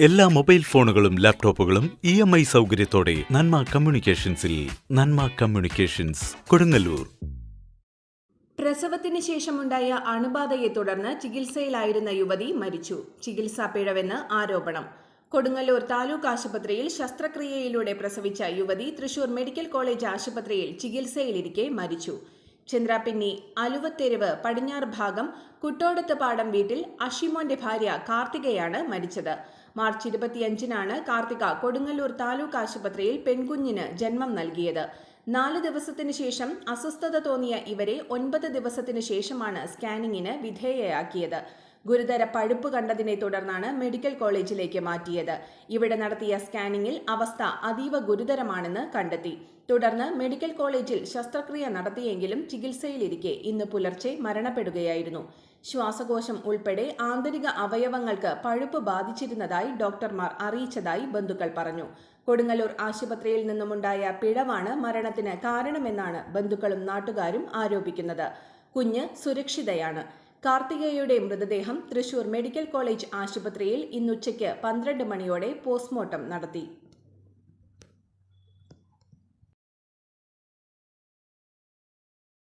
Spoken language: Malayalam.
എല്ലാ മൊബൈൽ ഫോണുകളും ലാപ്ടോപ്പുകളും ഇ എം ഐ സൗകര്യത്തോടെ നന്മ കമ്മ്യൂണിക്കേഷൻസിൽ നന്മ കമ്മ്യൂണിക്കേഷൻസ് കൊടുങ്ങല്ലൂർ. പ്രസവത്തിന് ശേഷമുണ്ടായ അണുബാധയെ തുടർന്ന് ചികിത്സയിലായിരുന്ന യുവതി മരിച്ചു. ചികിത്സാ പിഴവെന്ന് ആരോപണം. കൊടുങ്ങല്ലൂർ താലൂക്ക് ആശുപത്രിയിൽ ശസ്ത്രക്രിയയിലൂടെ പ്രസവിച്ച യുവതി തൃശൂർ മെഡിക്കൽ കോളേജ് ആശുപത്രിയിൽ ചികിത്സയിലിരിക്കെ മരിച്ചു. ചന്ദ്രാപിന്നി അലുവത്തെരുവ് പടിഞ്ഞാറ് ഭാഗം കുട്ടോടത്ത് പാടം വീട്ടിൽ അഷിമോന്റെ ഭാര്യ കാർത്തികയാണ് മരിച്ചത്. മാർച്ച് ഇരുപത്തിയഞ്ചിനാണ് കാർത്തിക കൊടുങ്ങല്ലൂർ താലൂക്ക് ആശുപത്രിയിൽ പെൺകുഞ്ഞിന് ജന്മം നൽകിയത്. നാല് ദിവസത്തിനു ശേഷം അസ്വസ്ഥത തോന്നിയ ഇവരെ ഒൻപത് ദിവസത്തിനു ശേഷമാണ് സ്കാനിങ്ങിന് വിധേയയാക്കിയത്. ഗുരുതര പഴുപ്പ് കണ്ടതിനെ തുടർന്നാണ് മെഡിക്കൽ കോളേജിലേക്ക് മാറ്റിയത്. ഇവിടെ നടത്തിയ സ്കാനിങ്ങിൽ അവസ്ഥ അതീവ ഗുരുതരമാണെന്ന് കണ്ടെത്തി. തുടർന്ന് മെഡിക്കൽ കോളേജിൽ ശസ്ത്രക്രിയ നടത്തിയെങ്കിലും ചികിത്സയിലിരിക്കെ ഇന്ന് പുലർച്ചെ മരണപ്പെടുകയായിരുന്നു. ശ്വാസകോശം ഉൾപ്പെടെ ആന്തരിക അവയവങ്ങൾക്ക് പഴുപ്പ് ബാധിച്ചിരുന്നതായി ഡോക്ടർമാർ അറിയിച്ചതായി ബന്ധുക്കൾ പറഞ്ഞു. കൊടുങ്ങല്ലൂർ ആശുപത്രിയിൽ നിന്നുമുണ്ടായ പിഴവാണ് മരണത്തിന് കാരണമെന്നാണ് ബന്ധുക്കളും നാട്ടുകാരും ആരോപിക്കുന്നത്. കുഞ്ഞ് സുരക്ഷിതയാണ്. കാർത്തികേയയുടെ മൃതദേഹം തൃശൂർ മെഡിക്കൽ കോളേജ് ആശുപത്രിയിൽ ഇന്നുച്ചയ്ക്ക് പന്ത്രണ്ട് മണിയോടെ പോസ്റ്റ്മോർട്ടം നടത്തി.